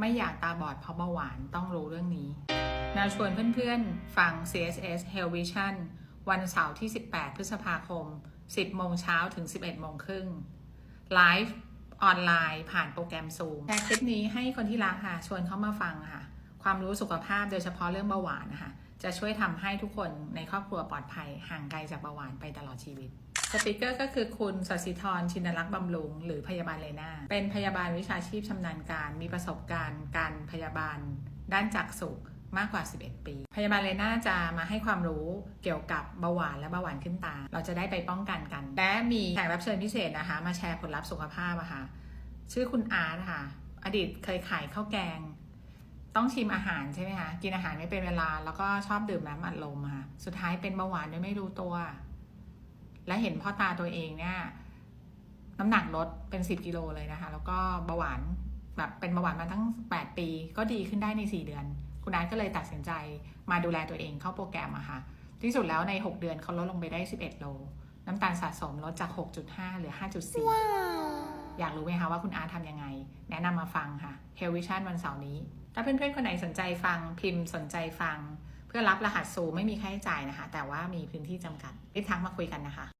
ไม่อยากตาบอดเพราะเบาหวานต้องรู้เรื่องนี้นาชวนเพื่อนๆ ฟัง CSS Health Vision วันเสาร์ที่ 18 พฤษภาคม 10 โมงเช้าถึง 11 โมงครึ่งไลฟ์ออนไลน์ผ่านโปรแกรม Zoom แชร์คลิปนี้ให้คนที่รักค่ะ ชวนเขามาฟังค่ะ ความรู้สุขภาพโดยเฉพาะเรื่องเบาหวานนะคะ จะช่วยทำให้ทุกคนในครอบครัวปลอดภัยห่างไกลจากเบาหวานไปตลอดชีวิต สปิเกอร์ก็คือคุณสศิธรชินลักษณ์บำรุง หรือพยาบาลเลนาเป็นพยาบาลวิชาชีพชำนาญการ มีประสบการณ์การพยาบาล ด้านจักษุมากกว่า 11 ปี พยาบาลเลนาจะมาให้ความรู้เกี่ยวกับเบาหวานและเบาหวานขึ้นตา เราจะได้ไปป้องกันกัน และมีแขกรับเชิญพิเศษนะคะ มาแชร์ผลลัพธ์สุขภาพอะค่ะ ชื่อคุณอาร์ตค่ะ อดีตเคยขายข้าวแกง ต้องชิมอาหารใช่ไหมคะ กินอาหารไม่เป็นเวลา แล้วก็ชอบดื่มน้ำอัดลมค่ะ สุดท้ายเป็นเบาหวานโดยไม่รู้ตัว และเห็นพ่อตาตัวเองเนี่ยน้ำหนักลดเป็น 10 กิโลเลยนะคะ แล้วก็เบาหวานแบบเป็นเบาหวานมาตั้ง 8 ปี ก็ดีขึ้นได้ใน 4 เดือน คุณอาร์ตก็เลยตัดสินใจมาดูแลตัวเองเข้าโปรแกรมอะค่ะ ที่สุดแล้วใน 6 เดือนเขาลดลงไปได้ 11 โล น้ำตาลสะสมลดจาก 6.5 เหลือ 5.4อยากรู้ไหมคะว่าคุณอาร์ตทำยังไง แนะนำมาฟังค่ะ h e l l Vision วันเสาร์นี้ ถ้าเพื่อนๆ คนไหนสนใจฟังพิมพ์สนใจฟัง เพื่อรับรหัสซูไม่มีค่าใช้จ่ายนะคะ แต่ว่ามีพื้นที่จำกัดรีบทักมาคุยกันนะคะ